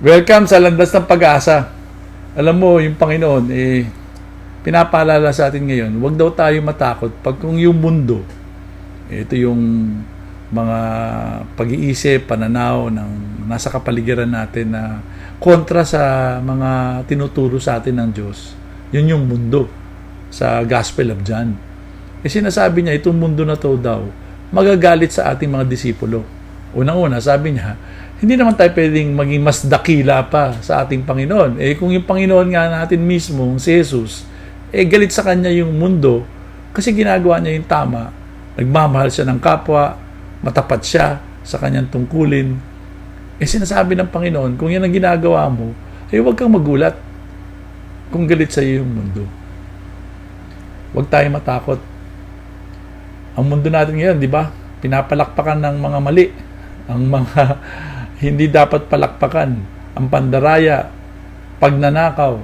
Welcome sa landas ng pag-asa. Alam mo, yung Panginoon, eh, pinapaalala sa atin ngayon, huwag daw tayo matakot pag kung yung mundo, ito yung mga pag-iisip, pananaw ng nasa kapaligiran natin na kontra sa mga tinuturo sa atin ng Diyos. Yun yung mundo sa Gospel of John. Eh sinasabi niya, itong mundo na to daw, magagalit sa ating mga disipulo. Unang-una, sabi niya, hindi naman tayo pwedeng maging mas dakila pa sa ating Panginoon. Eh kung yung Panginoon nga natin mismo, si Jesus, eh galit sa kanya yung mundo kasi ginagawa niya yung tama. Nagmamahal siya ng kapwa, matapat siya sa kanyang tungkulin. Eh sinasabi ng Panginoon, kung yan ang ginagawa mo, eh huwag kang magulat kung galit sa iyo yung mundo. Huwag tayong matakot. Ang mundo natin ngayon, di ba? Pinapalakpakan ng mga mali. Ang mga hindi dapat palakpakan. Ang pandaraya, pagnanakaw.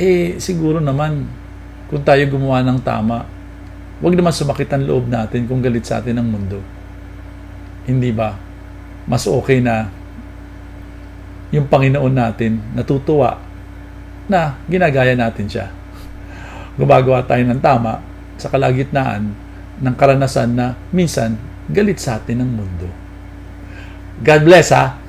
Eh, siguro naman, kung tayo gumawa ng tama, huwag naman sumakit ang loob natin kung galit sa atin ang mundo. Hindi ba? Mas okay na yung Panginoon natin natutuwa na ginagaya natin siya. Gumagawa tayo ng tama sa kalagitnaan ng karanasan na minsan galit sa atin ng mundo. God bless ha!